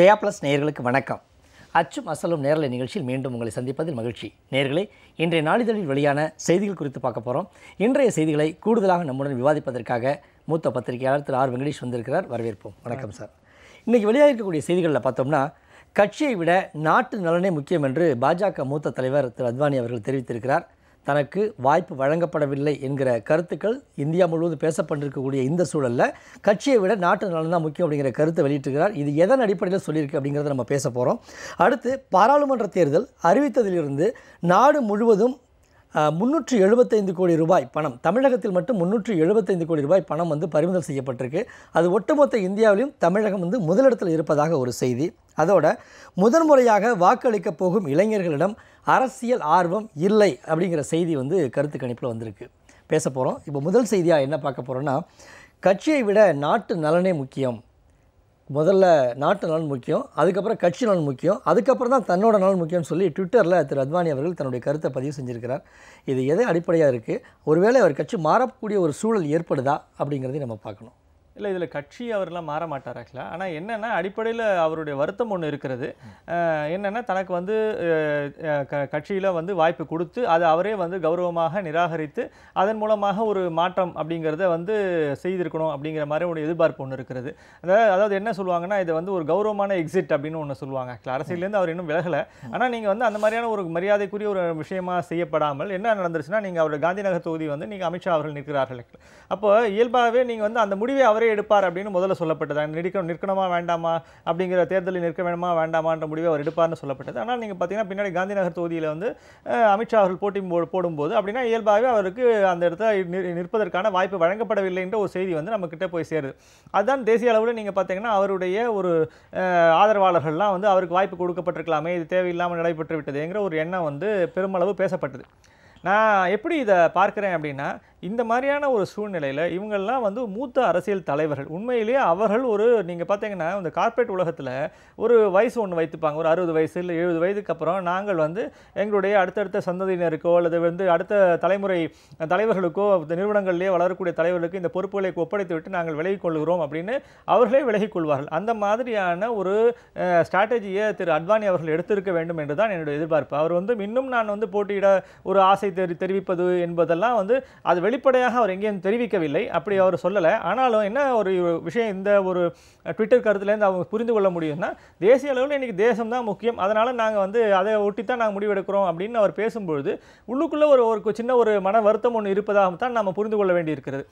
Jaya plus நேர்களுக்கு வணக்கம். அச்சும் அசலும் நேரலை நிகழ்ச்சியில் மீண்டும் உங்களை சந்திப்பதில் மகிழ்ச்சி. நேர்களே இன்றைய நாளிதழில் வெளியான செய்திகள் குறித்து பார்க்க போகிறோம் இன்றைய செய்திகளை கூடுதலாக நம்முடன் விவாதிப்பதற்காக மூத்த பத்திரிகையாளர் திரு ஆர் வெங்கடேஷ் வந்திருக்கிறார். வரவேற்போம். வணக்கம் சார். இன்றைக்கி வெளியாகிருக்கக்கூடிய செய்திகளில் பார்த்தோம்னா கட்சியை விட நாட்டு நலனே முக்கியம் என்று பாஜக மூத்த தலைவர் திரு அத்வானி அவர்கள் தெரிவித்திருக்கிறார். தனக்கு வாய்ப்பு வழங்கப்படவில்லை என்கிற கருத்துக்கள் இந்தியா முழுவதும் பேசப்பட்டிருக்கக்கூடிய இந்த சூழலில் கட்சியை விட நாட்டு நலன் தான் முக்கியம் அப்படிங்கிற கருத்தை வெளியிட்டிருக்கிறார். இது எதன் அடிப்படையில் சொல்லியிருக்கு அப்படிங்கிறத நம்ம பேச போகிறோம் அடுத்து பாராளுமன்ற தேர்தல் அறிவித்ததிலிருந்து நாடு முழுவதும் முந்நூற்றி எழுபத்தைந்து கோடி ரூபாய் பணம். தமிழகத்தில் மட்டும் முந்நூற்றி எழுபத்தைந்து கோடி ரூபாய் பணம் வந்து பறிமுதல் செய்யப்பட்டிருக்கு. அது ஒட்டுமொத்த இந்தியாவிலும் தமிழகம் வந்து முதலிடத்தில் இருப்பதாக ஒரு செய்தி. அதோட முதன்முறையாக வாக்களிக்க போகும் இளைஞர்களிடம் அரசியல் ஆர்வம் இல்லை அப்படிங்கிற செய்தி வந்து கருத்து கணிப்பில் வந்திருக்கு. பேச போகிறோம் இப்போ முதல் செய்தியாக என்ன பார்க்க போகிறோன்னா கட்சியை விட நாட்டு நலனே முக்கியம். முதல்ல நாட்டு நலன் முக்கியம் அதுக்கப்புறம் கட்சி நலன் முக்கியம் அதுக்கப்புறம் தான் தன்னோட நலன் முக்கியம்னு சொல்லி ட்விட்டரில் திரு அத்வானி அவர்கள் தன்னுடைய கருத்தை பதிவு செஞ்சுருக்கிறார். இது எதை அடிப்படையாக இருக்குது ஒருவேளை அவர் கட்சி மாறக்கூடிய ஒரு சூழல் ஏற்படுதா அப்படிங்கிறதையும் நம்ம பார்க்கணும். இல்லை இதில் கட்சி அவர்லாம் மாற மாட்டார் ஆக்சுவலாக ஆனால் என்னென்னா அடிப்படையில் அவருடைய வருத்தம் ஒன்று இருக்கிறது என்னென்னா தனக்கு வந்து க கட்சியில் வந்து வாய்ப்பு கொடுத்து அதை அவரே வந்து கௌரவமாக நிராகரித்து அதன் மூலமாக ஒரு மாற்றம் அப்படிங்கிறத வந்து செய்திருக்கணும் அப்படிங்கிற மாதிரி ஒரு எதிர்பார்ப்பு ஒன்று இருக்கிறது அதாவது அதாவது என்ன சொல்லுவாங்கன்னா இதை வந்து ஒரு கௌரவமான எக்ஸிட் அப்படின்னு ஒன்று சொல்லுவாங்க ஆக்சுவலாக அரசியலேருந்து அவர் இன்னும் விலகலை. ஆனால் நீங்கள் வந்து அந்த மாதிரியான ஒரு மரியாதைக்குரிய ஒரு விஷயமாக செய்யப்படாமல் என்ன நடந்துருச்சுன்னா நீங்கள் அவருடைய காந்திநகர் தொகுதி வந்து நீங்கள் அமித்ஷா அவர்கள் நிற்கிறார்கள் அப்போ இயல்பாகவே நீங்கள் வந்து அந்த முடிவை அவரே எடுப்பார் அப்படின்னு முதல்ல சொல்லப்பட்டது. நிற்கணும் நிற்கணுமா வேண்டாமா? அப்படிங்கிற தேர்தலில் நிற்க வேணுமா வேண்டாமான்ற முடிவை அவர் எடுப்பார்னு சொல்லப்பட்டது. ஆனால் நீங்கள் பார்த்தீங்கன்னா பின்னாடி காந்திநகர் தொகுதியில் வந்து அமித்ஷா அவர்கள் போட்டி போ- போடும்போது அப்படின்னா இயல்பாகவே அவருக்கு அந்த இடத்துல நிற்பதற்கான வாய்ப்பு வழங்கப்படவில்லைன்ற ஒரு செய்தி வந்து நம்மக்கிட்ட போய் சேருது. அதுதான் தேசிய அளவில் நீங்கள் பார்த்தீங்கன்னா அவருடைய ஒரு ஆதரவாளர்கள்லாம் வந்து அவருக்கு வாய்ப்பு கொடுக்கப்பட்டிருக்கலாமே இது தேவையில்லாமல் நடைபெற்று விட்டதுங்கிற ஒரு எண்ணம் வந்து பெருமளவு பேசப்பட்டது. நான் எப்படி இதை பார்க்குறேன் அப்படின்னா இந்த மாதிரியான ஒரு சூழ்நிலையில் இவங்கள்லாம் வந்து மூத்த அரசியல் தலைவர்கள். உண்மையிலேயே அவர்கள் ஒரு நீங்கள் பார்த்தீங்கன்னா இந்த கார்ப்பரேட் உலகத்தில் ஒரு வயசு ஒன்று வைத்துப்பாங்க. ஒரு அறுபது வயசு இல்லை எழுபது வயதுக்கு அப்புறம் நாங்கள் வந்து எங்களுடைய அடுத்தடுத்த சந்ததியினருக்கோ அல்லது வந்து அடுத்த தலைமுறை தலைவர்களுக்கோ இந்த நிறுவனங்களிலே வளரக்கூடிய தலைவர்களுக்கு இந்த பொறுப்புகளை ஒப்படைத்து விட்டு நாங்கள் விலகிக் கொள்கிறோம் அப்படின்னு அவர்களே விலகிக் கொள்வார்கள். அந்த மாதிரியான ஒரு ஸ்ட்ராட்டஜியை திரு அத்வானி அவர்கள் எடுத்திருக்க வேண்டும் என்று தான் என்னுடைய எதிர்பார்ப்பு. அவர் வந்து இன்னும் நான் வந்து போட்டியிட ஒரு ஆசை தெரி தெரிவிப்பது என்பதெல்லாம் வந்து அது வெளிப்படையாக அவர் எங்கேயும் தெரிவிக்கவில்லை. அப்படி அவர் சொல்லலை. ஆனாலும் என்ன ஒரு விஷயம் இந்த ஒரு ட்விட்டர் கருத்துலேருந்து அவங்க புரிந்து கொள்ள முடியும்னா தேசிய அளவில் இன்றைக்கி தேசம் தான் முக்கியம். அதனால் நாங்கள் வந்து அதை ஒட்டி தான் நாங்கள் முடிவெடுக்கிறோம் அப்படின்னு அவர் பேசும்பொழுது உள்ளுக்குள்ளே ஒரு ஒரு சின்ன ஒரு மன வருத்தம் ஒன்று இருப்பதாக தான் நம்ம புரிந்து கொள்ள வேண்டியிருக்கிறது.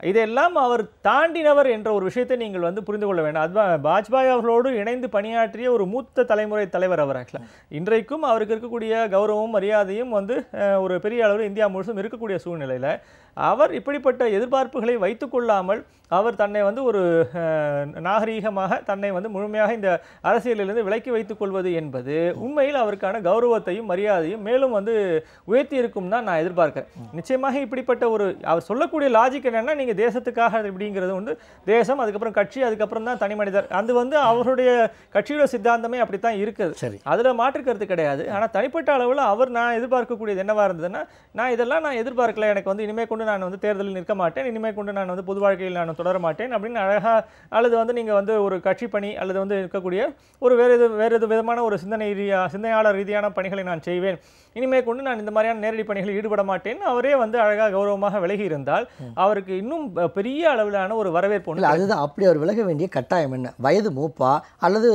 இதெல்லாம் அவர் தாண்டினவர் என்ற ஒரு விஷயத்தை நீங்கள் வந்து புரிந்து கொள்ள வேண்டும். அது வாஜ்பாய் அவர்களோடு இணைந்து பணியாற்றிய ஒரு மூத்த தலைமுறை தலைவர் அவர் ஆக்சுவலாக இன்றைக்கும் அவருக்கு இருக்கக்கூடிய கௌரவமும் மரியாதையும் வந்து ஒரு பெரிய அளவில் இந்தியா முழுசும் இருக்கக்கூடிய சூழ்நிலையில் அவர் இப்படிப்பட்ட எதிர்பார்ப்புகளை வைத்துக்கொள்ளாமல் அவர் தன்னை வந்து ஒரு நாகரீகமாக தன்னை வந்து முழுமையாக இந்த அரசியலிலிருந்து விலக்கி வைத்துக் கொள்வது என்பது உண்மையில் அவருக்கான கௌரவத்தையும் மரியாதையும் மேலும் வந்து உயர்த்தி இருக்கும் தான் நான் எதிர்பார்க்கிறேன். நிச்சயமாக இப்படிப்பட்ட ஒரு அவர் சொல்லக்கூடிய லாஜிக் என்னன்னா நீங்க தேசத்துக்காக இப்படிங்கிறது வந்து தேசம் அதுக்கப்புறம் கட்சி அதுக்கப்புறம் தான் தனி மனிதர். அது வந்து அவருடைய கட்சியோட சித்தாந்தமே அப்படித்தான் இருக்குது. சரி. அதுல மாற்று கருத்து கிடையாது. ஆனா தனிப்பட்ட அளவில் அவர் நான் எதிர்பார்க்கக்கூடியது என்னவா இருந்ததுன்னா நான் இதெல்லாம் நான் எதிர்பார்க்கல. எனக்கு வந்து இனிமே கொண்டு நான் வந்து தேர்தலில் நிற்க மாட்டேன். இனிமே கொண்டு நான் வந்து பொது வாழ்க்கையில் நான் தொடர மாட்டேன் அப்படின்னு அழகா அல்லது வந்து நீங்க வந்து ஒரு கட்சி பணி அல்லது வந்து இருக்கக்கூடிய ஒரு வேறு எது வேறு எது விதமான ஒரு சிந்தனை ரீதியா சிந்தனையாளர் ரீதியான பணிகளை நான் செய்வேன். இனிமே கொண்டு நான் இந்த மாதிரியான நேரடி பணிகளில் ஈடுபட மாட்டேன். அவரே வந்து அழகா கௌரவமாக விலகி இருந்தால் அவருக்கு இன்னும் பெரிய அளவிலான ஒரு வரவேற்பு இல்லை அதுதான். அப்படி அவர் விலக வேண்டிய கட்டாயம் என்ன? வயது மூப்பா அல்லது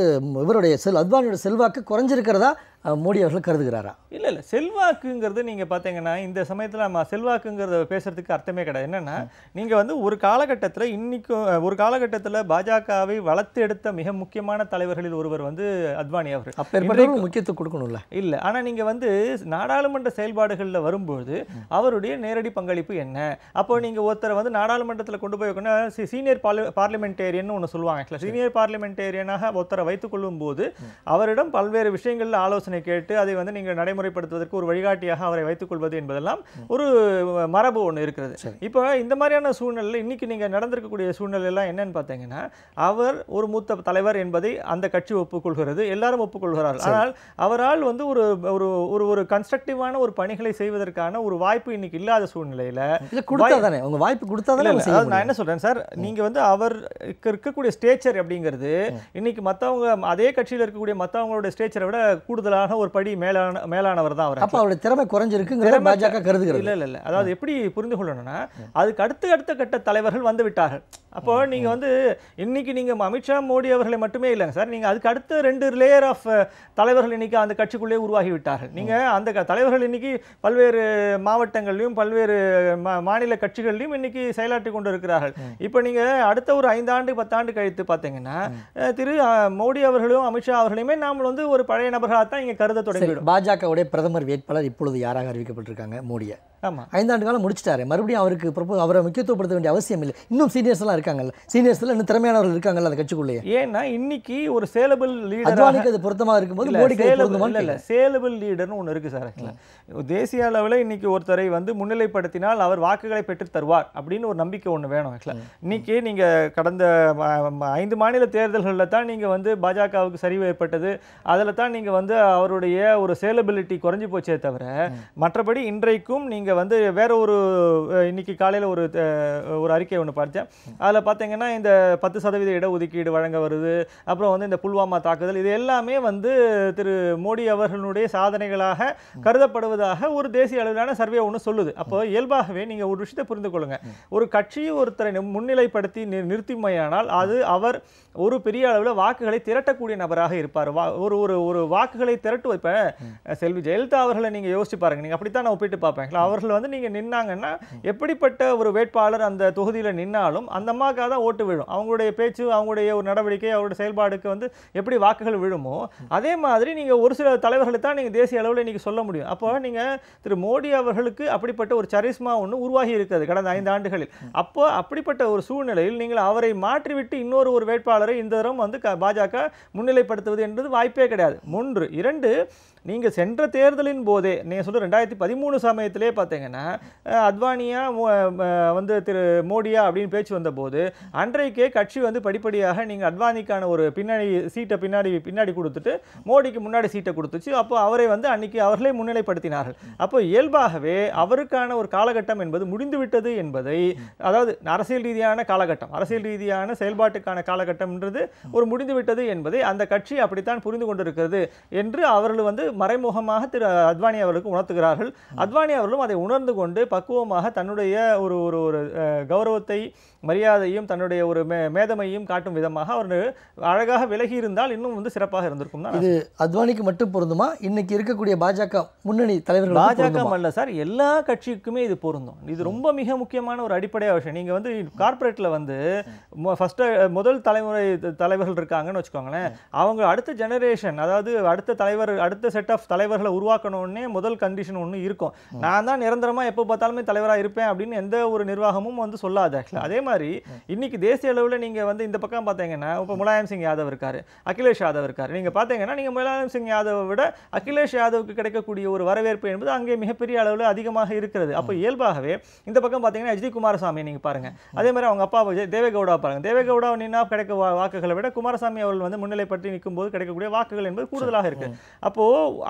இவருடைய செல் அத்வானியோட செல்வாக்கு குறைஞ்சிருக்கிறதா? மோடி அவர்கள் கருதுகிறாரா? இல்லை இல்லை. செல்வாக்குங்கிறது நீங்கள் பார்த்தீங்கன்னா இந்த சமயத்தில் நம்ம செல்வாக்குங்கிறத பேசுறதுக்கு அர்த்தமே கிடையாது. என்னன்னா நீங்கள் வந்து ஒரு காலகட்டத்தில் இன்னைக்கும் அஹ், ஒரு காலகட்டத்தில் பாஜகவை வளர்த்து எடுத்த மிக முக்கியமான தலைவர்களில் ஒருவர் வந்து அத்வானி அவர் அப்பேற்பட்டவர்களுக்கு முக்கியத்துவம் கொடுக்கணும்ல? இல்லை. ஆனால் நீங்கள் வந்து நாடாளுமன்ற செயல்பாடுகளில் வரும்போது அவருடைய நேரடி பங்களிப்பு என்ன? அப்போ நீங்கள் ஒருத்தரை வந்து நாடாளுமன்றத்தில் கொண்டு போய் வைக்கணும் சீனியர் பார்லி பார்லிமெண்டேரியன் ஒன்று சொல்லுவாங்க. சீனியர் பார்லிமெண்டேரியனாக ஒருத்தரை வைத்துக் கொள்ளும் போது அவரிடம் பல்வேறு விஷயங்களில் ஆலோசனை ஆலோசனை கேட்டு அதை வந்து நீங்கள் நடைமுறைப்படுத்துவதற்கு ஒரு வழிகாட்டியாக அவரை வைத்துக் கொள்வது என்பதெல்லாம் ஒரு மரபு ஒன்று இருக்கிறது. இப்போ இந்த மாதிரியான சூழ்நிலை இன்னைக்கு நீங்க நடந்திருக்கக்கூடிய சூழ்நிலை எல்லாம் என்னன்னு பார்த்தீங்கன்னா அவர் ஒரு மூத்த தலைவர் என்பதை அந்த கட்சி ஒப்புக்கொள்கிறது. எல்லாரும் ஒப்புக்கொள்கிறார்கள். ஆனால் அவரால் வந்து ஒரு ஒரு ஒரு ஒரு கன்ஸ்ட்ரக்டிவான ஒரு பணிகளை செய்வதற்கான ஒரு வாய்ப்பு இன்னைக்கு இல்லாத சூழ்நிலையில கொடுத்தா தானே? உங்க வாய்ப்பு கொடுத்தா இல்ல, தானே இல்ல, செய்ய அதாவது நான். என்ன சொல்றேன் சார்? நீங்க வந்து அவர் இருக்கக்கூடிய ஸ்டேச்சர் அப்படிங்கிறது இன்னைக்கு மத்தவங்க அதே கட்சியில இருக்கக்கூடிய மத்தவங்களோட ஸ்டேச்சரை விட கூடுதலான ஒரு படி மேலான மேலானவர் தான் அவர் அப்ப அவருடைய திறமை குறைஞ்சிருக்குங்கிறத திறமை பாஜக கருதுகிறது. இல்ல இல்ல இல்ல. அதாவது எப்படி புரிந்து கொள்ளணும்னா அதுக்கு அடுத்த அடுத்த கட்ட தலைவர்கள் வந்து விட்டார்கள். அப்போ நீங்க வந்து இன்னைக்கு நீங்க அமித்ஷா மோடி அவர்களை மட்டுமே இல்லைங்க சார். நீங்க அதுக்கு அடுத்த ரெண்டு லேயர் ஆஃப் தலைவர்கள் இன்னைக்கு அந்த கட்சிக்குள்ளே உருவாகி விட்டார்கள். நீங்க அந்த தலைவர்கள் இன்னைக்கு பல்வேறு மாவட்டங்கள்லயும் பல்வேறு மாநில கட்சிகள்லயும் இன்னைக்கு செயலாற்றி கொண்டு இருக்கிறார்கள் இப்போ நீங்க அடுத்த ஒரு ஐந்தாண்டு பத்தாண்டு கழித்து பார்த்தீங்கன்னா திரு மோடி அவர்களும் அமித்ஷா அவர்களையுமே நாம் வந்து ஒரு பழைய நபர்களாக தான் இங்க கருத சரி தொடங்கிவிடும். பாஜகவுடைய பிரதமர் வேட்பாளர் இப்பொழுது யாராக அறிவிக்கப்பட்டிருக்காங்க? மோடியை. ஆமா. ஐந்தாண்டு காலம் முடிச்சிட்டாரு. மறுபடியும் அவருக்கு ப்ரொபோ அவரை முக்கியத்துவப்படுத்த வேண்டிய அவசியம் இல்லை. இன்னும் சீனியர்ஸ் எல்லாம் இருக்காங்கல்ல. சீனியர்ஸ்ல இன்னும் திறமையானவர்கள் இருக்காங்கல்ல அந்த கட்சிக்குள்ளேயே. ஏன்னா இன்னைக்கு ஒரு சேலபிள் லீடர் அத்வானிக்கு அது பொருத்தமா இருக்கும்போது மோடிக்கு இல்ல சேலபிள் லீடர்னு ஒன்று இருக்கு சார். தேசிய அளவில் இன்னைக்கு ஒருத்தரை வந்து முன்னிலைப்படுத்தினால் அவர் வாக்குகளை பெற்று தருவார் அப்படின்னு ஒரு நம்பிக்கை ஒன்று வேணும் ஆக்சுவலாக இன்னைக்கு நீங்க கடந்த ஐந்து மாநில தேர்தல்களில் தான் நீங்க வந்து பாஜகவுக்கு சரிவு ஏற்பட்டது. அதில் தான் நீங்க வந்து அவருடைய ஒரு சேலபிலிட்டி குறைஞ்சி போச்சே தவிர மற்றபடி இன்றைக்கும் நீங்கள் வந்து வேற ஒரு இன்னைக்கு காலையில் ஒரு ஒரு அறிக்கை ஒன்று பார்த்தேன். அதில் பார்த்தீங்கன்னா இந்த பத்து சதவீத இடஒதுக்கீடு வழங்க வருது. அப்புறம் வந்து இந்த புல்வாமா தாக்குதல் இது எல்லாமே வந்து திரு மோடி அவர்களுடைய சாதனைகளாக கருதப்படுவதாக ஒரு தேசிய அளவிலான சர்வே ஒன்று சொல்லுது. அப்போ இயல்பாகவே நீங்கள் ஒரு விஷயத்தை புரிந்து கொள்ளுங்க. ஒரு கட்சி ஒருத்தரை முன்னிலைப்படுத்தி நிறுத்திமையானால் அது அவர் ஒரு பெரிய அளவில் வாக்குகளை திரட்டக்கூடிய நபராக இருப்பார். வா ஒரு ஒரு ஒரு வாக்குகளை திரட்டு இப்போ செல்வி ஜெயலலிதா அவர்களை நீங்க யோசிச்சு பாருங்க. நீங்க அப்படித்தான் நான் ஒப்பிட்டு பார்ப்பேன். அவர்கள் வந்து நீங்க நின்னாங்கன்னா எப்படிப்பட்ட ஒரு வேட்பாளர் அந்த தொகுதியில நின்னாலும் அந்த அம்மாக்காக தான் ஓட்டு விழும். அவங்களுடைய பேச்சு அவங்களுடைய ஒரு நடவடிக்கை அவருடைய செயல்பாடுக்கு வந்து எப்படி வாக்குகள் விழுமோ அதே மாதிரி நீங்க ஒரு சில தலைவர்களை தான் நீங்க தேசிய அளவில் இன்னைக்கு சொல்ல முடியும். அப்போ நீங்க திரு மோடி அவர்களுக்கு அப்படிப்பட்ட ஒரு சரிஸ்மா ஒன்று உருவாகி இருக்கிறது கடந்த ஐந்து ஆண்டுகளில். அப்போ அப்படிப்பட்ட ஒரு சூழ்நிலையில் நீங்கள் அவரை மாற்றிவிட்டு இன்னொரு ஒரு வேட்பாளரை இந்த தரம் வந்து பாஜக முன்னிலைப்படுத்துவது என்பது வாய்ப்பே கிடையாது. மூன்று இரண்டு ரெண்டு நீங்கள் சென்ற தேர்தலின் போதே நீங்கள் சொல்கிற ரெண்டாயிரத்தி பதிமூணு சமயத்திலே பார்த்தீங்கன்னா அத்வானியா மோ- வந்து திரு மோடியா அப்படின்னு பேச்சு வந்தபோது அன்றைக்கே கட்சி வந்து படிப்படியாக நீங்கள் அத்வானிக்கான ஒரு பின்னாடி சீட்டை பின்னாடி பின்னாடி கொடுத்துட்டு மோடிக்கு முன்னாடி சீட்டை கொடுத்துச்சு. அப்போ அவரை வந்து அன்னைக்கு அவர்களே முன்னிலைப்படுத்தினார்கள். அப்போ இயல்பாகவே அவருக்கான ஒரு காலகட்டம் என்பது முடிந்துவிட்டது என்பதை அதாவது அரசியல் ரீதியான காலகட்டம் அரசியல் ரீதியான செயல்பாட்டுக்கான காலகட்டம்ன்றது ஒரு முடிந்துவிட்டது என்பதை அந்த கட்சி அப்படித்தான் புரிந்து கொண்டிருக்கிறது என்று அவர்கள் வந்து மறைமுகமாக திரு அத்வானி அவர்களுக்கு உணர்த்துகிறார்கள். அத்வானி அவர்களும் அதை உணர்ந்து கொண்டு பக்குவமாக தன்னுடைய ஒரு ஒரு ஒரு கௌரவத்தை மரியாதையும் தன்னுடைய ஒரு மே மேதமையும் காட்டும் விதமாக அவர் அழகாக விலகி இருந்தால் இன்னும் வந்து சிறப்பாக இருந்திருக்கும் இது அத்வானிக்கு மட்டும் பொருந்துமா? இன்னைக்கு இருக்கக்கூடிய பாஜக முன்னணி தலைவர்கள் பாஜக அல்ல சார் எல்லா கட்சிக்குமே இது பொருந்தும். இது ரொம்ப மிக முக்கியமான ஒரு அடிப்படையான விஷயம். நீங்க வந்து கார்ப்பரேட்ல வந்து ஃபர்ஸ்ட் முதல் தலைமுறை தலைவர்கள் இருக்காங்கன்னு வச்சுக்கோங்களேன். அவங்க அடுத்த ஜெனரேஷன் அதாவது அடுத்த தலைவர் அடுத்த செட் ஆஃப் தலைவர்களை உருவாக்கணும்னே முதல் கண்டிஷன் ஒன்று இருக்கும். நான் தான் நிரந்தரமாக எப்போ பார்த்தாலுமே தலைவராக இருப்பேன் அப்படின்னு எந்த ஒரு நிர்வாகமும் வந்து சொல்லாது. ஆக்சுவலாக அதே மாதிரி இன்னைக்கு தேசிய அளவில் நீங்கள் வந்து இந்த பக்கம் பார்த்தீங்கன்னா இப்போ முலாயம் சிங் யாதவ் இருக்கார் அகிலேஷ் யாதவ் இருக்கார். நீங்கள் பார்த்தீங்கன்னா நீங்கள் முலாயம் சிங் யாதவை விட அகிலேஷ் யாதவுக்கு கிடைக்கக்கூடிய ஒரு வரவேற்பு என்பது அங்கே மிகப்பெரிய அளவில் அதிகமாக இருக்கிறது. அப்போ இயல்பாகவே இந்த பக்கம் பார்த்தீங்கன்னா எச்டி குமாரசாமி நீங்கள் பாருங்க. அதே மாதிரி அவங்க அப்பா தேவேகவுடா பாருங்க. தேவேகவுடா நின்னா கிடைக்க வாக்குகளை விட குமாரசாமி அவர்கள் வந்து முன்னிலைப்படுத்தி நிற்கும் போது கிடைக்கக்கூடிய வாக்குகள் என்பது கூடுதலாக இருக்கு. அப்போ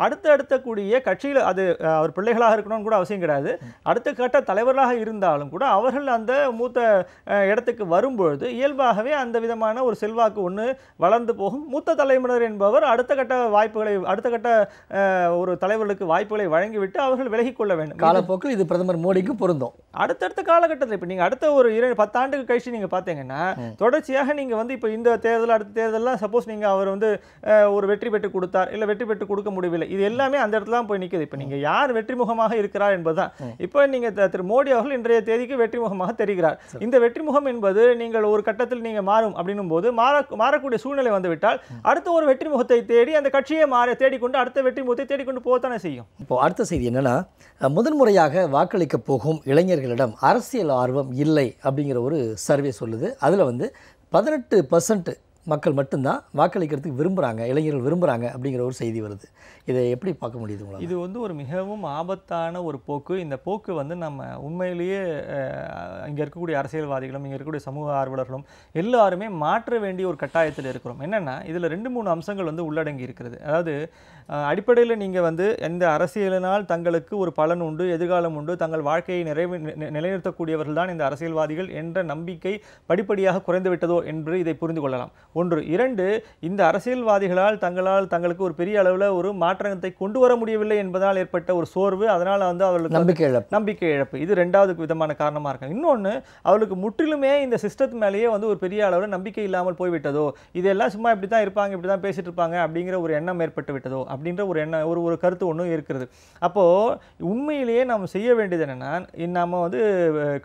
அடுத்த அடுத்த கூடிய கட்சியில் அது அவர் பிள்ளைகளாக இருக்கணும்னு கூட அவசியம் கிடையாது. அடுத்த கட்ட தலைவர்களாக இருந்தாலும் கூட அவர்கள் அந்த மூத்த இடத்துக்கு வரும்பொழுது இயல்பாகவே அந்த விதமான ஒரு செல்வாக்கு ஒன்று வளர்ந்து போகும். மூத்த தலைமுறையினர் என்பவர் அடுத்த கட்ட வாய்ப்புகளை அடுத்த கட்ட ஒரு தலைவர்களுக்கு வாய்ப்புகளை வழங்கிவிட்டு அவர்கள் விலகிக் கொள்ள வேண்டும். காலப்போக்கில் இது பிரதமர் மோடிக்கு பொருந்தும். அடுத்தடுத்த காலகட்டத்தில் இப்போ நீங்கள் அடுத்த ஒரு இரண்டு பத்தாண்டுக்கு கழிச்சு நீங்கள் பார்த்தீங்கன்னா தொடர்ச்சியாக நீங்கள் வந்து இப்போ இந்த தேர்தல் அடுத்த தேர்தல்லாம் சப்போஸ் நீங்கள் அவர் வந்து ஒரு வெற்றி பெற்று கொடுத்தார். இல்லை வெற்றி பெற்று கொடுக்க முடியவில்லை. இது எல்லாமே அந்த இடத்துல தான் போய் நிற்குது இப்போ நீங்கள் யார் வெற்றி முகமாக இருக்கிறார் என்பதுதான். இப்போ நீங்கள் திரு மோடி அவர்கள் இன்றைய தேதிக்கு வெற்றி முகமாக தெரிகிறார் இந்த வெற்றி முகம் என்பது நீங்கள் ஒரு கட்டத்தில் நீங்கள் மாறும் அப்படின்னும் போது மாற மாறக்கூடிய சூழ்நிலை வந்துவிட்டால் அடுத்த ஒரு வெற்றி முகத்தை தேடி அந்த கட்சியை மாற தேடிக்கொண்டு அடுத்த வெற்றி முகத்தை தேடிக்கொண்டு போகத்தானே செய்யும்? இப்போ அடுத்த செய்தி என்னன்னா முதன்முறையாக வாக்களிக்க போகும் இளைஞர்களிடம் அரசியல் ஆர்வம் இல்லை அப்படிங்கிற ஒரு சர்வே சொல்லுது. அதில் வந்து பதினெட்டு பர்சன்ட் மக்கள் மட்டும்தான் வாக்களிக்கிறதுக்கு விரும்புகிறாங்க இளைஞர்கள் விரும்புகிறாங்க அப்படிங்கிற ஒரு செய்தி வருது. இதை எப்படி பார்க்க முடியுது உங்களால்? இது வந்து ஒரு மிகவும் ஆபத்தான ஒரு போக்கு. இந்த போக்கு வந்து நம்ம உண்மையிலேயே இங்கே இருக்கக்கூடிய அரசியல்வாதிகளும் இங்கே இருக்கக்கூடிய சமூக ஆர்வலர்களும் எல்லாருமே மாற்ற வேண்டிய ஒரு கட்டாயத்தில் இருக்கிறோம். என்னென்னா இதில் ரெண்டு மூணு அம்சங்கள் வந்து உள்ளடங்கி இருக்கிறது. அதாவது அடிப்படையில் நீங்கள் வந்து எந்த அரசியலினால் தங்களுக்கு ஒரு பலன் உண்டு எதிர்காலம் உண்டு தங்கள் வாழ்க்கையை நிறைவு நி- நிலைநிறுத்தக்கூடியவர்கள் தான் இந்த அரசியல்வாதிகள் என்ற நம்பிக்கை படிப்படியாக குறைந்துவிட்டதோ என்று இதை புரிந்து கொள்ளலாம். ஒன்று. இரண்டு இந்த அரசியல்வாதிகளால் தங்களால் தங்களுக்கு ஒரு பெரிய அளவில் ஒரு மாற்றத்தை கொண்டு வர முடியவில்லை என்பதால் ஏற்பட்ட ஒரு சோர்வு. அதனால் வந்து அவர்களுக்கு நம்பிக்கை இழப்பு. நம்பிக்கை இழப்பு. இது ரெண்டாவது விதமான காரணமாக இருக்கு இன்னொன்று அவளுக்கு முற்றிலுமே இந்த சிஸ்டத்து மேலேயே வந்து ஒரு பெரிய அளவில் நம்பிக்கை இல்லாமல் போய்விட்டதோ இதெல்லாம் சும்மா இப்படி தான் இருப்பாங்க இப்படி தான் பேசிட்டு இருப்பாங்க அப்படிங்கிற ஒரு எண்ணம் ஏற்பட்டு விட்டதோ அப்படின்ற ஒரு எண்ணம் ஒரு ஒரு கருத்து ஒன்றும் இருக்கிறது. அப்போது உண்மையிலேயே நாம் செய்ய வேண்டியது என்னென்னா நம்ம வந்து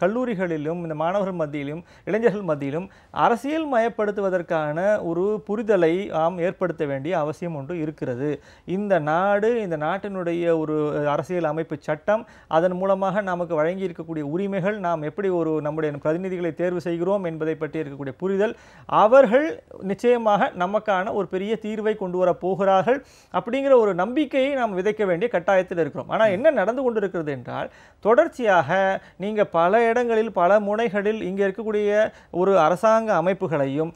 கல்லூரிகளிலும் இந்த மாணவர்கள் மத்தியிலும் இளைஞர்கள் மத்தியிலும் அரசியல் மயப்படுத்துவதற்கான ஒரு புரிதலை நாம் ஏற்படுத்த வேண்டிய அவசியம் ஒன்று இருக்கிறது. இந்த நாடு இந்த நாட்டினுடைய ஒரு அரசியல் அமைப்பு சட்டம் அதன் மூலமாக நமக்கு வழங்கி இருக்கக்கூடிய உரிமைகள் நாம் எப்படி ஒரு நம்முடைய பிரதிநிதிகளை தேர்வு செய்கிறோம் என்பதை பற்றி இருக்கக்கூடிய புரிதல் அவர்கள் நிச்சயமாக நமக்கான ஒரு பெரிய தீர்வை கொண்டு வர போகிறார்கள் அப்படிங்கிற ஒரு நம்பிக்கையை நாம் விதைக்க வேண்டிய கட்டாயத்தில் இருக்கிறோம். ஆனால் என்ன நடந்து கொண்டிருக்கிறது என்றால் தொடர்ச்சியாக நீங்கள் பல இடங்களில் பல முனைகளில் இங்கே இருக்கக்கூடிய ஒரு அரசாங்க அமைப்புகளையும்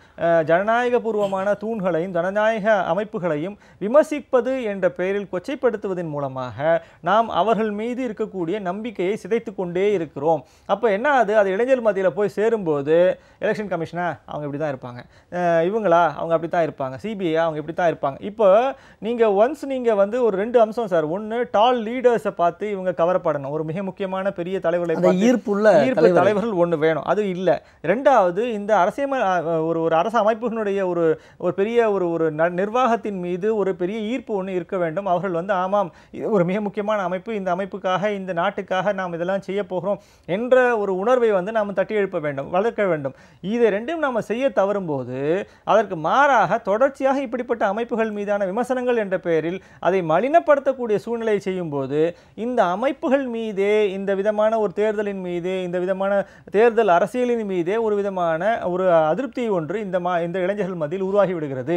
ஜனநாயகபூர்வமான தூண்களையும் ஜனநாயக அமைப்புகளையும் விமர்சிப்பது என்ற பெயரில் கொச்சைப்படுத்துவதன் மூலமாக நாம் அவர்கள் மீது இருக்கக்கூடிய நம்பிக்கையை சிதைத்து கொண்டே இருக்கிறோம். அப்போ என்ன ஆகுது? அது இளைஞர் மத்தியில் போய் சேரும்போது எலெக்ஷன் கமிஷனா அவங்க இப்படி தான் இருப்பாங்க இவங்களா? அவங்க அப்படி தான் இருப்பாங்க சிபிஐ அவங்க இப்படி தான் இருப்பாங்க. இப்போ நீங்கள் ஒன்ஸ் நீங்கள் வந்து ஒரு ரெண்டு அம்சம் சார் ஒன்று டால் லீடர்ஸை பார்த்து இவங்க கவரப்படணும் ஒரு மிக முக்கியமான பெரிய தலைவர்களை ஈர்ப்புள்ள ஈர்ப்பு தலைவர் தலைவர்கள் ஒன்று வேணும். அது இல்லை. ரெண்டாவது இந்த அரசியல் ஒரு ஒரு அரசு அமைப்புகளுடைய ஒரு ஒரு பெரிய ஒரு ஒரு நிர்வாகத்தின் மீது ஒரு பெரிய ஈர்ப்பு ஒன்று இருக்க வேண்டும். அவர்கள் வந்து ஆமாம் இது ஒரு மிக முக்கியமான அமைப்பு. இந்த அமைப்புக்காக இந்த நாட்டுக்காக நாம் இதெல்லாம் செய்ய போகிறோம் என்ற ஒரு உணர்வை வந்து நாம் தட்டி எழுப்ப வேண்டும் வளர்க்க வேண்டும். இதை ரெண்டும் நாம் செய்ய தவறும்போது அதற்கு மாறாக தொடர்ச்சியாக இப்படிப்பட்ட அமைப்புகள் மீதான விமர்சனங்கள் என்ற பெயரில் அதை மலினப்படுத்தக்கூடிய சூழ்நிலையை செய்யும்போது இந்த அமைப்புகள் மீதே இந்த விதமான ஒரு தேர்தலின் மீது இந்த விதமான தேர்தல் அரசியலின் மீதே ஒரு விதமான ஒரு அதிருப்தி ஒன்று இந்த மா இந்த இளைஞர்கள் மத்தியில் உருவாகி விடுகிறது.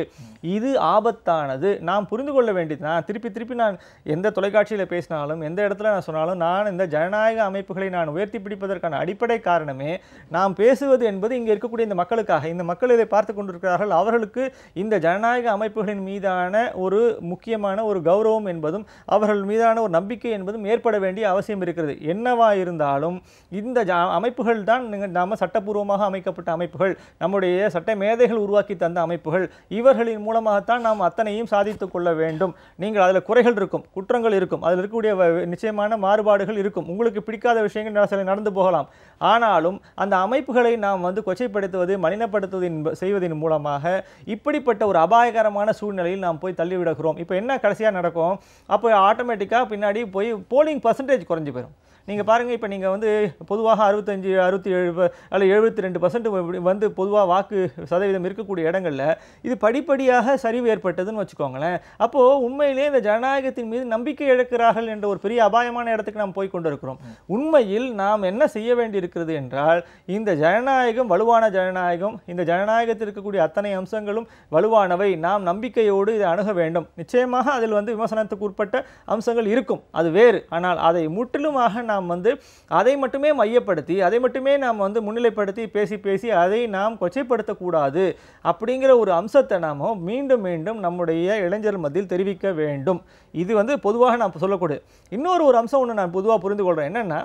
இது ஆபத்தானது. நாம் புரிந்து கொள்ள வேண்டியது நான் திருப்பி திருப்பி நான் எந்த தொலைக்காட்சியில் பேசினாலும் எந்த இடத்துல நான் சொன்னாலும் நான் இந்த ஜனநாயக அமைப்புகளை நான் உயர்த்தி பிடிப்பதற்கான அடிப்படை காரணமே நாம் பேசுவது என்பது இங்கே இருக்கக்கூடிய இந்த மக்களுக்காக. இந்த மக்கள் இதை பார்த்து கொண்டிருக்கிறார்கள். அவர்களுக்கு இந்த ஜனநாயக அமைப்புகளின் மீதான ஒரு முக்கியமான ஒரு கௌரவம் என்பதும் அவர்கள் மீதான ஒரு நம்பிக்கை என்பதும் ஏற்பட வேண்டிய அவசியம் இருக்கிறது. என்னவா இருந்தாலும் இந்த அமைப்புகள் தான் நீங்க- சட்டப்பூர்வமாக அமைக்கப்பட்ட அமைப்புகள் நம்முடைய சட்ட மேதைகள் உருவாக்கி தந்த அமைப்புகள் இவர்களின் மூலமாகத்தான் நாம் அத்தனையும் சாதித்துக் கொள்ள வேண்டும். நீங்கள் அதில் குறைகள் இருக்கும் குற்றங்கள் இருக்கும் அதில் இருக்கக்கூடிய நிச்சயமான மாறுபாடுகள் இருக்கும். உங்களுக்கு பிடிக்காத விஷயங்கள் ந- சில நடந்து போகலாம். ஆனாலும் அந்த அமைப்புகளை நாம் வந்து கொச்சைப்படுத்துவது மலினப்படுத்துவதின் செய்வதன் மூலமாக இப்படிப்பட்ட ஒரு அபாயகரமான சூழ்நிலையில் நாம் போய் தள்ளிவிடுகிறோம். இப்போ என்ன கடைசியாக நடக்கும்? அப்போ ஆட்டோமேட்டிக்காக பின்னாடி போய் போலிங் பர்சன்டேஜ் குறைஞ்சு போயிடும் நீங்கள் பாருங்கள் இப்போ நீங்கள் வந்து பொதுவாக அறுபத்தஞ்சு அறுபத்தி ஏழு அல்ல எழுபத்தி ரெண்டு பர்சன்ட் வந்து பொதுவாக வாக்கு சதவீதம் இருக்கக்கூடிய இடங்களில் இது படிப்படியாக சரிவு ஏற்பட்டதுன்னு வச்சுக்கோங்களேன். அப்போது உண்மையிலேயே இந்த ஜனநாயகத்தின் மீது நம்பிக்கை இழக்கிறார்கள் என்ற ஒரு பெரிய அபாயமான இடத்துக்கு நாம் போய் கொண்டிருக்கிறோம். உண்மையில் நாம் என்ன செய்ய வேண்டியிருக்கிறது என்றால் இந்த ஜனநாயகம் வலுவான ஜனநாயகம் இந்த ஜனநாயகத்தில் இருக்கக்கூடிய அத்தனை அம்சங்களும் வலுவானவை. நாம் நம்பிக்கையோடு இதை அணுக வேண்டும். நிச்சயமாக அதில் வந்து விமர்சனத்துக்கு உட்பட்ட அம்சங்கள் இருக்கும். அது வேறு. ஆனால் அதை முற்றிலுமாக நாம் நாம் வந்து அதை மட்டுமே மையப்படுத்தி அதை மட்டுமே நாம் வந்து முன்னிலைப்படுத்தி பேசி பேசி அதை நாம் கொச்சைப்படுத்தக்கூடாது அப்படிங்கிற ஒரு அம்சத்தை நாம் மீண்டும் மீண்டும் நம்முடைய இளைஞர் மத்தியில் தெரிவிக்க வேண்டும். இது வந்து பொதுவாக நான் சொல்லக்கூடிய இன்னொரு ஒரு அம்சம் ஒன்று நான் பொதுவாக புரிந்து கொள்கிறேன் என்னென்னா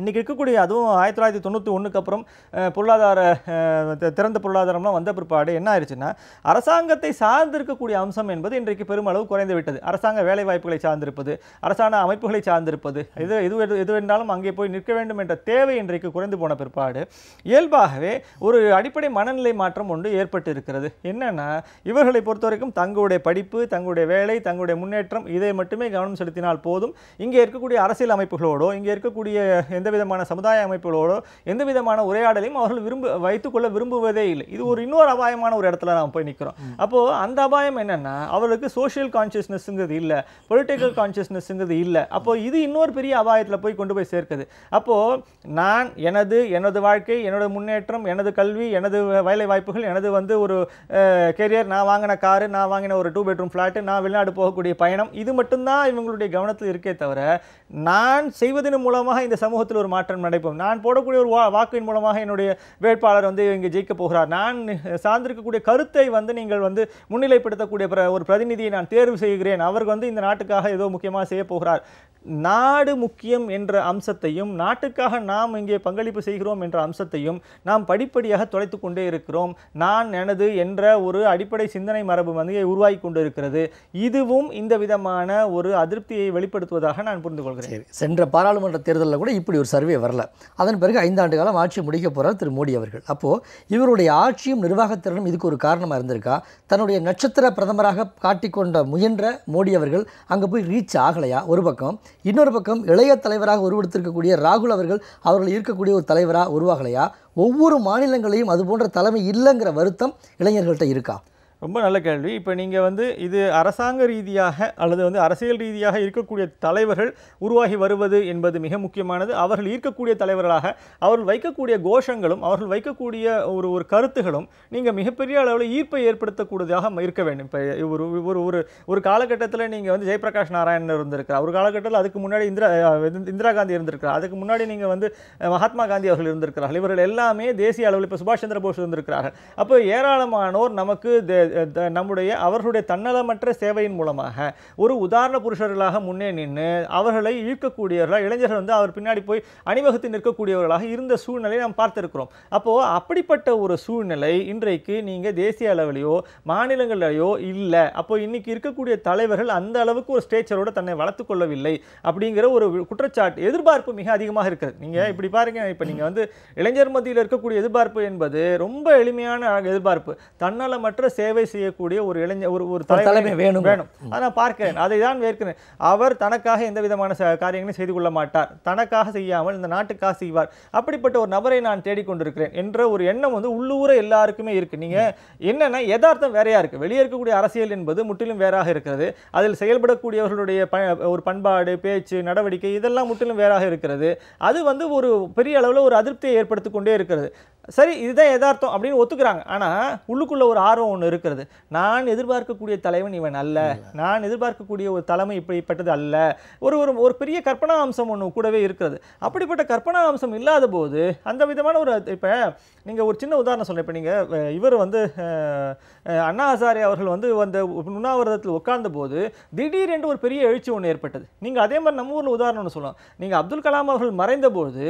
இன்றைக்கி இருக்கக்கூடிய அதுவும் ஆயிரத்தி தொள்ளாயிரத்தி தொண்ணூற்றி ஒன்றுக்கு அப்புறம் பொருளாதார திறந்த பொருளாதாரம்லாம் வந்த பிற்பாடு என்ன ஆயிடுச்சுன்னா அரசாங்கத்தை சார்ந்திருக்கக்கூடிய அம்சம் என்பது இன்றைக்கு பெருமளவு குறைந்து விட்டது. அரசாங்க வேலை வாய்ப்புகளை சார்ந்திருப்பது அரசாங்க அமைப்புகளை சார்ந்திருப்பது இது எது எது எது வேண்டாலும் அங்கே போய் நிற்க வேண்டும் என்ற தேவை இன்றைக்கு குறைந்து போன பிற்பாடு இயல்பாகவே ஒரு அடிப்படை மனநிலை மாற்றம் ஒன்று ஏற்பட்டு இருக்கிறது என்னென்னா இவர்களை பொறுத்த வரைக்கும் தங்களுடைய படிப்பு தங்களுடைய வேலை தங்களுடைய முன்னேற்றம் இதை மட்டுமே கவனம் செலுத்தினால் போதும். இங்கே இருக்கக்கூடிய அரசியல் அமைப்புகளோடோ இங்கே இருக்கக்கூடிய எந்த விதமான சமுதாய அமைப்புகளோடோ எந்த விதமான உரையாடலையும் அவர்கள் விரும்ப வைத்துக்கொள்ள விரும்புவதே இல்லை. இது ஒரு இன்னொரு அபாயமான ஒரு இடத்துல நாம் போய் நிற்கிறோம் அப்போ அந்த அபாயம் என்னன்னா அவர்களுக்கு சோஷியல் கான்சியஸ்னஸ்ங்கிறது இல்லை பொலிட்டிக்கல் கான்சியஸ்னஸ்ங்கிறது இல்லை. அப்போ இது இன்னொரு பெரிய அபாயத்தில் போய் கொண்டு போய் சேர்க்குது. அப்போ நான் எனது எனது வாழ்க்கை எனது முன்னேற்றம் எனது கல்வி எனது வேலை வாய்ப்புகள் எனது வந்து ஒரு கெரியர் நான் வாங்கின காரு நான் வாங்கின ஒரு டூ பெட்ரூம் ஃப்ளாட்டு நான் வெளிநாடு போகக்கூடிய பயணம் இது மட்டும்தான் இவங்களுடைய கவனத்தில் இருக்கே தவிர நான் செய்வதன் மூலமாக இந்த சமூகத்தில் ஒரு மாற்றம் நடைபெறும். நான் போடக்கூடிய ஒரு வா- வாக்கின் மூலமாக என்னுடைய வேட்பாளர் வந்து இங்கே ஜெயிக்க போகிறார். நான் சார்ந்திருக்கக்கூடிய கருத்தை வந்து நீங்கள் வந்து முன்னிலைப்படுத்தக்கூடிய பிர- ஒரு பிரதிநிதியை நான் தேர்வு செய்கிறேன். அவர் வந்து இந்த நாட்டுக்காக ஏதோ முக்கியமாக செய்ய போகிறார். நாடு முக்கியம் என்ற அம்சத்தையும் நாட்டுக்காக நாம் இங்கே பங்களிப்பு செய்கிறோம் என்ற அம்சத்தையும் நாம் படிப்படியாக தொலைத்து கொண்டே இருக்கிறோம். நான் எனது என்ற ஒரு அடிப்படை சிந்தனை மரபு வந்து உருவாகி கொண்டு இருக்கிறது இதுவும் இந்த விதமான ஒரு அதிருப்தியை வெளிப்படுத்துவதாக நான் புரிந்து கொள்கிறேன் சென்ற பாராளுமன்ற தேர்தலில் கூட இப்படி ஒரு சர்வே வரல. அதன் பிறகு ஐந்தாண்டு காலம் ஆட்சி முடிக்க போகிறார் திரு மோடி அவர்கள். அப்போது இவருடைய ஆட்சியும் நிர்வாகத்திறனும் இதுக்கு ஒரு காரணமாக இருந்திருக்கா? தன்னுடைய நட்சத்திர பிரதமராக காட்டிக்கொண்ட முயன்ற மோடி அவர்கள் அங்கே போய் ரீச் ஆகலையா? ஒரு பக்கம். இன்னொரு பக்கம் இளைய தலைவராக உருவெடுத்திருக்கக்கூடிய ராகுல் அவர்கள் அவர்கள் இருக்கக்கூடிய ஒரு தலைவராக உருவாகலையா? ஒவ்வொரு மாநிலங்களையும் அது போன்ற தலைமை இல்லைங்கிற வருத்தம் இளைஞர்கள்ட்ட இருக்கா? ரொம்ப நல்ல கேள்வி. இப்போ நீங்கள் வந்து இது அரசாங்க ரீதியாக அல்லது வந்து அரசியல் ரீதியாக இருக்கக்கூடிய தலைவர்கள் உருவாகி வருவது என்பது மிக முக்கியமானது. அவர்கள் ஈர்க்கக்கூடிய தலைவர்களாக அவர்கள் வைக்கக்கூடிய கோஷங்களும் அவர்கள் வைக்கக்கூடிய ஒரு ஒரு கருத்துகளும் நீங்கள் மிகப்பெரிய அளவில் ஈர்ப்பை ஏற்படுத்தக்கூடியதாக இருக்க வேண்டும். இப்போ ஒரு ஒரு ஒரு ஒரு காலகட்டத்தில் நீங்கள் வந்து ஜெயபிரகாஷ் நாராயணன் இருந்திருக்கிறார். ஒரு காலகட்டத்தில் அதுக்கு முன்னாடி இந்திரா இந்திரா காந்தி இருந்திருக்கிறார். அதுக்கு முன்னாடி நீங்கள் வந்து மகாத்மா காந்தி அவர்கள் இருந்திருக்கிறார்கள். இவர்கள் எல்லாமே தேசிய அளவில் இப்போ சுபாஷ் சந்திர போஸ் இருந்திருக்கிறார்கள். அப்போ ஏராளமானோர் நமக்கு தே- நம்முடைய அவர்களுடைய தன்னலமற்ற சேவையின் மூலமாக ஒரு உதாரண புருஷர்களாக முன்னே நின்று அவர்களை ஈர்க்கக்கூடியவர்களாக இளைஞர்கள் வந்து அவர் பின்னாடி போய் அணிவகுத்து நிற்கக்கூடியவர்களாக இருந்த சூழ்நிலையை நாம் பார்த்திருக்கிறோம். அப்போ அப்படிப்பட்ட ஒரு சூழ்நிலை இன்றைக்கு நீங்க தேசிய அளவிலேயோ மாநிலங்களிலேயோ இல்லை. அப்போ இன்னைக்கு இருக்கக்கூடிய தலைவர்கள் அந்த அளவுக்கு ஒரு ஸ்டேச்சரோட தன்னை வளர்த்து கொள்ளவில்லை அப்படிங்கிற ஒரு குற்றச்சாட்டு எதிர்பார்ப்பு மிக அதிகமாக இருக்கிறது. நீங்க இப்படி பாருங்க இப்போ நீங்க வந்து இளைஞர் மத்தியில் இருக்கக்கூடிய எதிர்பார்ப்பு என்பது ரொம்ப எளிமையான எதிர்பார்ப்பு. தன்னலமற்ற சேவை செய்யக்கூடிய ஒரு இளைஞர் ஒரு ஒரு தலைமை வேணும். வேணும். அதை நான் பார்க்கிறேன். அதை தான் வேர்க்கிறேன் அவர் தனக்காக எந்த விதமான காரியங்களையும் செய்து கொள்ள மாட்டார். தனக்காக செய்யாமல் இந்த நாட்டுக்காக செய்வார். அப்படிப்பட்ட ஒரு நபரை நான் தேடிக்கொண்டிருக்கிறேன் என்ற ஒரு எண்ணம் வந்து உள்ளூர எல்லாருக்குமே இருக்கு. நீங்க என்னன்னா யதார்த்தம் வேறையா இருக்கு. வெளியே இருக்கக்கூடிய அரசியல் என்பது முற்றிலும் வேறாக இருக்கிறது. அதில் செயல்படக்கூடியவர்களுடைய ஒரு பண்பாடு பேச்சு நடவடிக்கை இதெல்லாம் முற்றிலும் வேறாக இருக்கிறது. அது வந்து ஒரு பெரிய அளவில் ஒரு அதிருப்தியை ஏற்படுத்தி கொண்டே இருக்கிறது. சரி இதுதான் யதார்த்தம் அப்படின்னு ஒத்துக்கிறாங்க. ஆனா உள்ளுக்குள்ள ஒரு ஆர்வம் ஒன்று இருக்கிறது. நான் எதிர்பார்க்கக்கூடிய தலைவன் இவன் அல்ல. நான் எதிர்பார்க்கக்கூடிய ஒரு தலைமை இப்படிப்பட்டது அல்ல. ஒரு ஒரு ஒரு பெரிய கற்பனா அம்சம் ஒன்று கூடவே இருக்கிறது. அப்படிப்பட்ட கற்பனா அம்சம் இல்லாத போது அந்த விதமான ஒரு இப்போ நீங்கள் ஒரு சின்ன உதாரணம் சொல்றேன். இப்போ நீங்கள் இவர் வந்து அண்ணா ஹசாரே அவர்கள் வந்து அந்த உண்ணாவிரதத்தில் உட்கார்ந்த போது திடீரென்று ஒரு பெரிய எழுச்சி ஒன்று ஏற்பட்டது. நீங்கள் அதே மாதிரி நம்ம ஊரில் உதாரணம் ஒன்று சொல்லலாம். நீங்கள் அப்துல் கலாம் அவர்கள் மறைந்தபோது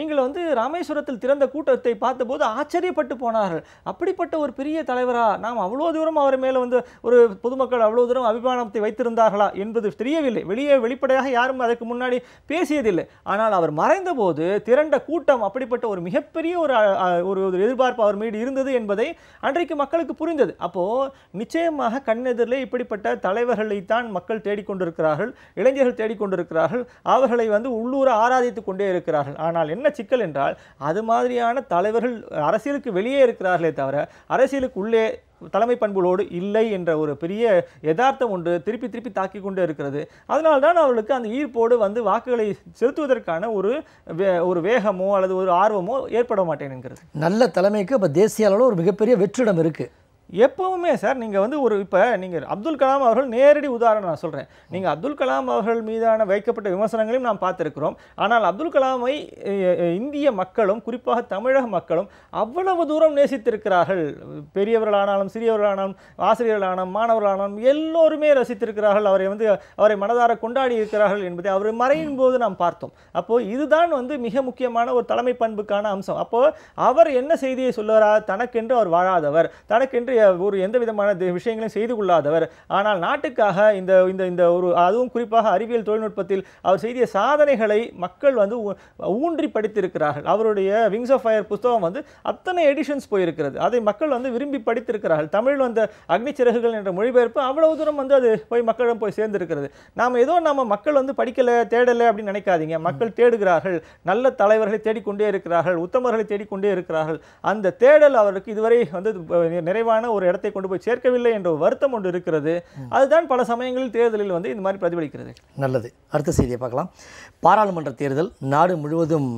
நீங்கள் வந்து ராமேஸ்வரத்தில் திறந்த கூட்டத்தை பார்த்தபோது ஆச்சரியப்பட்டு போனார்கள். அப்படிப்பட்ட ஒரு பெரிய தலைவரா நாம் அவ்வளோ தூரம் அவர் மேலே வந்து ஒரு பொதுமக்கள் அவ்வளோ தூரம் அபிமானத்தை வைத்திருந்தார்களா என்பது தெரியவில்லை. வெளியே வெளிப்படையாக யாரும் அதற்கு முன்னாடி பேசியதில்லை. ஆனால் அவர் மறைந்தபோது திரண்ட கூட்டம் அப்படிப்பட்ட ஒரு மிகப்பெரிய ஒரு ஒரு எதிர்பார்ப்பு அவர் மீது இருந்தது என்பதை அன்றைக்கு மக்களுக்கு புரிந்தது. அப்போ நிச்சயமாக கண்ணெதிரிலே இப்படிப்பட்ட தலைவர்களைத்தான் மக்கள் தேடிக்கொண்டிருக்கிறார்கள் இளைஞர்கள் தேடிக்கொண்டிருக்கிறார்கள் அவர்களை வந்து உள்ளூர ஆராதித்துக் கொண்டே இருக்கிறார்கள். ஆனால் என்ன சிக்கல் என்றால் அது மாதிரியான தலைவர்கள் அரசியலுக்கு வெளியே இருக்கிறார்களே தவிர அரசியலுக்கு உள்ளே தலைமை பண்புகளோடு இல்லை என்ற ஒரு பெரிய யதார்த்தம் ஒன்று திருப்பி திருப்பி தாக்கி கொண்டே இருக்கிறது. அதனால்தான் அவர்களுக்கு அந்த ஈர்ப்போடு வந்து வாக்குகளை செலுத்துவதற்கான ஒரு வே- ஒரு வேகமோ அல்லது ஒரு ஆர்வமோ ஏற்பட மாட்டேனுங்கிறது நல்ல தலைமைக்கு இப்போ தேசிய அளவில் ஒரு மிகப்பெரிய வெற்றிடம் இருக்குது எப்பவுமே சார் நீங்கள் வந்து ஒரு இப்போ நீங்கள் அப்துல் கலாம் அவர்கள் நேரடி உதாரணம் நான் சொல்கிறேன் நீங்கள் அப்துல் கலாம் அவர்கள் மீதான வைக்கப்பட்ட விமர்சனங்களையும் நாம் பார்த்துருக்கிறோம். ஆனால் அப்துல் கலாமை இந்திய மக்களும் குறிப்பாக தமிழக மக்களும் அவ்வளவு தூரம் நேசித்திருக்கிறார்கள். பெரியவர்களானாலும் சிறியவர்களானாலும் ஆசிரியர்களானாலும் மாணவர்களானாலும் எல்லோருமே ரசித்திருக்கிறார்கள். அவரை வந்து அவரை மனதார கொண்டாடி இருக்கிறார்கள் என்பதை அவர் மறையும் போது நாம் பார்த்தோம். அப்போது இதுதான் வந்து மிக முக்கியமான ஒரு தலைமை பண்புக்கான அம்சம். அப்போது அவர் என்ன செய்தியை சொல்லுவாரா தனக்கென்று அவர் வாழாதவர். தனக்கென்று ஒரு எந்த விதமான விஷயங்களையும் செய்து கொள்ளாதவர். ஆனால் நாட்டுக்காக இந்த இந்த இந்த ஒரு அதுவும் குறிப்பாக அறிவியல் தொழில்நுட்பத்தில் அவர் செய்திய சாதனைகளை மக்கள் வந்து ஊ- ஊன்றி படித்திருக்கிறார்கள். அவருடைய விங்ஸ் ஆஃப் ஃபயர் புஸ்தகம் வந்து அத்தனை எடிஷன்ஸ் போயிருக்கிறது. அதை மக்கள் வந்து விரும்பி படித்திருக்கிறார்கள். தமிழ் வந்த அக்னிச்சிறகுகள் என்ற மொழிபெயர்ப்பு அவ்வளவு தூரம் வந்து அது போய் மக்களிடம் போய் சேர்ந்திருக்கிறது. நாம் ஏதோ நம்ம மக்கள் வந்து படிக்கலை தேடலை அப்படின்னு நினைக்காதீங்க. மக்கள் தேடுகிறார்கள். நல்ல தலைவர்களை தேடிக்கொண்டே இருக்கிறார்கள். உத்தமர்களை தேடிக்கொண்டே இருக்கிறார்கள். அந்த தேடல் அவருக்கு இதுவரை வந்து நிறைவான நிறைவான ஒரு இடத்தை கொண்டு போய் சேர்க்கவில்லை என்ற வருத்தம் ஒன்று இருக்கிறது. அதுதான் பல சமயங்களில் தேர்தலில் வந்து இந்த மாதிரி பிரதிபலிக்கிறது. நல்லது. அடுத்த செய்தியை பார்க்கலாம். பாராளுமன்ற தேர்தல் நாடு முழுவதும்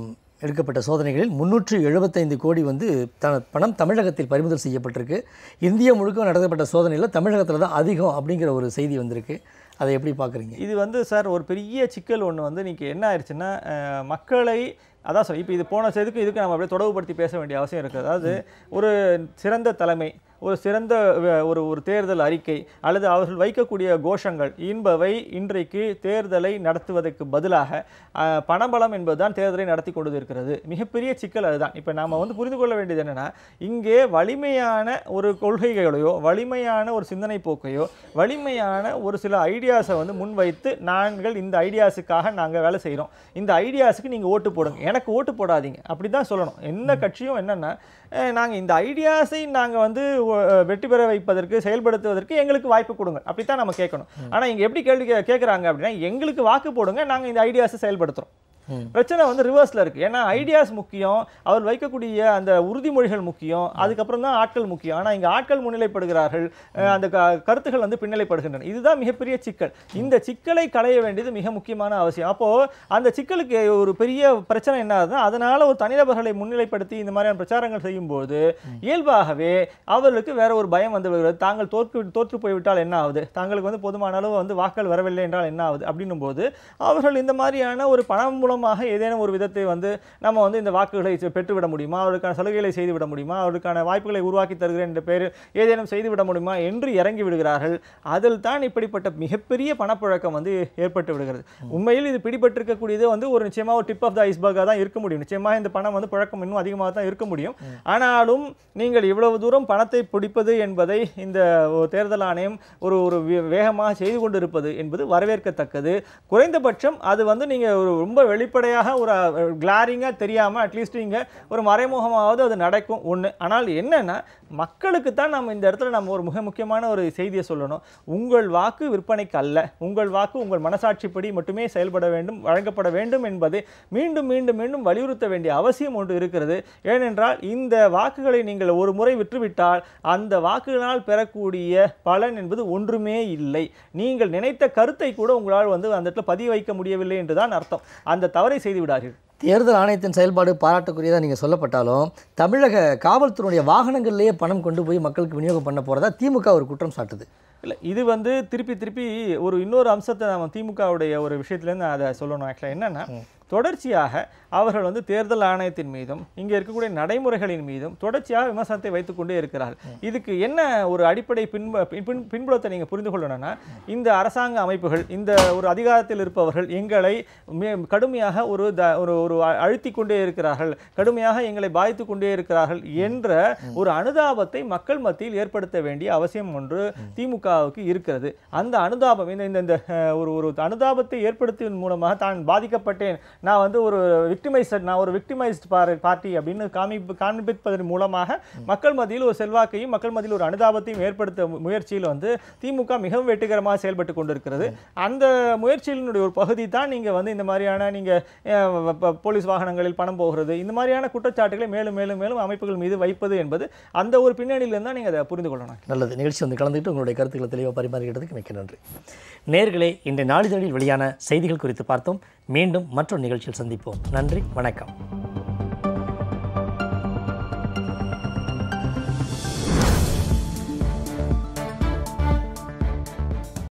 எடுக்கப்பட்ட சோதனைகளில் முன்னூற்று எழுபத்தைந்து கோடி வந்து த பணம் தமிழகத்தில் பறிமுதல் செய்யப்பட்டிருக்கு. இந்தியா முழுக்க நடத்தப்பட்ட சோதனையில் தமிழகத்தில் தான் அதிகம் அப்படிங்கிற ஒரு செய்தி வந்திருக்கு. அதை எப்படி பார்க்குறீங்க? இது வந்து சார் ஒரு பெரிய சிக்கல் ஒன்று வந்து இன்னைக்கு என்ன ஆயிடுச்சுன்னா மக்களை அதான் சார் இப்போ இது போன செய்திக்கு இதுக்கு நம்ம அப்படியே தொடர்புபடுத்தி பேச வேண்டிய அவசியம் இருக்குது. அதாவது ஒரு சிறந்த தலைமை ஒரு சிறந்த ஒரு ஒரு தேர்தல் அறிக்கை அல்லது அவர்கள் வைக்கக்கூடிய கோஷங்கள் என்பவை இன்றைக்கு தேர்தலை நடத்துவதற்கு பதிலாக அஹ், பணபலம் என்பதுதான் தேர்தலை நடத்தி கொண்டு இருக்கிறது மிகப்பெரிய சிக்கல் அதுதான். இப்போ நாம் வந்து புரிந்து கொள்ள வேண்டியது என்னென்னா இங்கே வலிமையான ஒரு கொள்கைகளையோ வலிமையான ஒரு சிந்தனை போக்கையோ வலிமையான ஒரு சில ஐடியாஸை வந்து முன்வைத்து நாங்கள் இந்த ஐடியாஸுக்காக நாங்கள் வேலை செய்கிறோம் இந்த ஐடியாஸுக்கு நீங்கள் ஓட்டு போடுங்க. எனக்கு ஓட்டு போடாதீங்க. அப்படி தான் சொல்லணும். எந்த கட்சியும் என்னென்னா நாங்கள் இந்த ஐடியாஸை நாங்கள் வந்து வெற்றி பெற வைப்பதற்கு செயல்படுத்துவதற்கு எங்களுக்கு வாய்ப்பு கொடுங்க. அப்படி தான் நம்ம கேட்கணும். ஆனால் இங்கே எப்படி கேள்வி கேட்குறாங்க அப்படின்னா எங்களுக்கு வாக்கு போடுங்க நாங்கள் இந்த ஐடியாஸை செயல்படுத்துகிறோம் பிரச்சனை வந்து ரிவர்ஸ்ல இருக்கு. ஏன்னா ஐடியாஸ் முக்கியம் அவர் வைக்கக்கூடிய அந்த உறுதிமொழிகள் முக்கியம் அதுக்கப்புறம் தான் ஆட்கள் முக்கியம். ஆனா இங்க ஆட்கள் முன்னிலைப்படுகிறார்கள் அந்த கருத்துக்கள் வந்து பின்னிலைப்படுகின்றன. இதுதான் மிகப்பெரிய சிக்கல். இந்த சிக்கலை களைய வேண்டியது மிக முக்கியமான அவசியம். அப்போ அந்த சிக்கலுக்கு ஒரு பெரிய பிரச்சனை என்ன ஆகுதுன்னா அதனால ஒரு தனிநபர்களை முன்னிலைப்படுத்தி இந்த மாதிரியான பிரச்சாரங்கள் செய்யும்போது இயல்பாகவே அவர்களுக்கு வேற ஒரு பயம் வந்து விடுகிறது. தாங்கள் தோற்று தோற்று போய்விட்டால் என்ன ஆகுது? தாங்களுக்கு வந்து போதுமான அளவு வந்து வாக்கள் வரவில்லை என்றால் என்ன ஆகுது? அப்படின்னும் போது அவர்கள் இந்த மாதிரியான ஒரு பணம் மூலமாக ஏதேனும் ஒரு விதத்தை வந்து நம்ம வந்து இந்த வாக்குகளை பெற்றுவிட முடியுமா? அவருக்கான சலுகைகளை செய்துவிட முடியுமா? அவருக்கான வாய்ப்புகளை உருவாக்கி தருகிறேன் என்ற பேர் ஏதேனும் செய்துவிட முடியுமா என்று இறங்கி விடுகிறார்கள். அதில் தான் இப்படிப்பட்ட மிகப்பெரிய பணப்புழக்கம் வந்து ஏற்பட்டு விடுகிறது. உண்மையில் இது பிடிபட்டிருக்கக்கூடியது வந்து ஒரு நிச்சயமா ஒரு டிப் ஆஃப் த ஐஸ்பர்காக தான் இருக்க முடியும். நிச்சயமா இந்த பணம் வந்து புழக்கம் இன்னும் அதிகமாக தான் இருக்க முடியும். ஆனாலும் நீங்கள் இவ்வளவு தூரம் பணத்தை பிடிப்பது என்பதை இந்த தேர்தல் ஆணையம் ஒரு ஒரு வேகமாக செய்து கொண்டிருப்பது என்பது வரவேற்கத்தக்கது. குறைந்தபட்சம் அது வந்து நீங்கள் ஒரு ரொம்ப வெளிப்படையாக ஒரு கிளாரிங்காக தெரியாமல் அட்லீஸ்ட் இங்கே ஒரு மறைமுகமாவது அது நடக்கும் ஒன்று ஆனால் என்னன்னா மக்களுக்கு தான் நம்ம இந்த இடத்துல நம்ம ஒரு மிக முக்கியமான ஒரு செய்தியை சொல்லணும். உங்கள் வாக்கு விற்பனைக்கு அல்ல. உங்கள் வாக்கு உங்கள் மனசாட்சிப்படி மட்டுமே செயல்பட வேண்டும் வழங்கப்பட வேண்டும் என்பதை மீண்டும் மீண்டும் மீண்டும் வலியுறுத்த வேண்டிய அவசியம் ஒன்று இருக்கிறது. ஏனென்றால் இந்த வாக்குகளை நீங்கள் ஒரு முறை விற்றுவிட்டால் அந்த வாக்குகளால் பெறக்கூடிய பலன் என்பது ஒன்றுமே இல்லை. நீங்கள் நினைத்த கருத்தை கூட உங்களால் வந்து அந்த இடத்துல பதிய வைக்க முடியவில்லை என்று தான் அர்த்தம். அந்த தவறை செய்து விடாதீர்கள். தேர்தல் ஆணையத்தின் செயல்பாடு பாராட்டுக்குரியதாக நீங்கள் சொல்லப்பட்டாலும் தமிழக காவல்துறையுடைய வாகனங்கள்லேயே பணம் கொண்டு போய் மக்களுக்கு விநியோகம் பண்ண போகிறதா திமுக ஒரு குற்றம் சாட்டுது. இல்லை இது வந்து திருப்பி திருப்பி ஒரு இன்னொரு அம்சத்தை நம்ம திமுகவுடைய ஒரு விஷயத்துலேருந்து அதை சொல்லணும். ஆக்சுவலாக என்னன்னா தொடர்ச்சியாக அவர்கள் வந்து தேர்தல் ஆணையத்தின் மீதும் இங்கே இருக்கக்கூடிய நடைமுறைகளின் மீதும் தொடர்ச்சியாக விமர்சனத்தை வைத்துக்கொண்டே இருக்கிறார்கள். இதுக்கு என்ன ஒரு அடிப்படை பின்ப பின் பின்புலத்தை நீங்கள் புரிந்து கொள்ளணும்னா இந்த அரசாங்க அமைப்புகள் இந்த ஒரு அதிகாரத்தில் இருப்பவர்கள் எங்களை கடுமையாக ஒரு த ஒரு ஒரு அ- அழுத்திக் கொண்டே இருக்கிறார்கள் கடுமையாக எங்களை பாதித்து கொண்டே இருக்கிறார்கள் என்ற ஒரு அனுதாபத்தை மக்கள் மத்தியில் ஏற்படுத்த வேண்டிய அவசியம் ஒன்று திமுகவுக்கு இருக்கிறது. அந்த அனுதாபம் இந்த இந்த- ஒரு ஒரு அனுதாபத்தை ஏற்படுத்துவதன் மூலமாக தான் பாதிக்கப்பட்டேன். நான் வந்து ஒரு விக்டிமைஸ்ட் நான் ஒரு விக்டிமைஸ்ட் பார்ட்டி அப்படின்னு காமிப்பு காண்பிப்பதன் மூலமாக மக்கள் மத்தியில் ஒரு செல்வாக்கையும் மக்கள் மத்தியில் ஒரு அனுதாபத்தையும் ஏற்படுத்த முயற்சியில் வந்து திமுக மிகவும் வெற்றிகரமாக செயல்பட்டு கொண்டிருக்கிறது. அந்த முயற்சியினுடைய ஒரு பகுதி தான் நீங்க வந்து இந்த மாதிரியான நீங்க போலீஸ் வாகனங்களில் பணம் போகிறது. இந்த மாதிரியான குற்றச்சாட்டுகளை மேலும் மேலும் மேலும் அமைப்புகள் மீது வைப்பது என்பது அந்த ஒரு பின்னணியிலிருந்து தான் நீங்க அதை புரிந்து கொள்ளணும். நல்லது. நிகழ்ச்சி வந்து கலந்துக்கிட்டு உங்களுடைய கருத்துக்களை தெளிவாக பரிமாறிக்கிட்டதுக்கு மிக்க நன்றி. நேர்களே இன்றைய நாளிதழில் வெளியான செய்திகள் குறித்து பார்த்தோம். மீண்டும் மற்றொரு நிகழ்ச்சியில் சந்திப்போம். நன்றி. நன்றி வணக்கம்.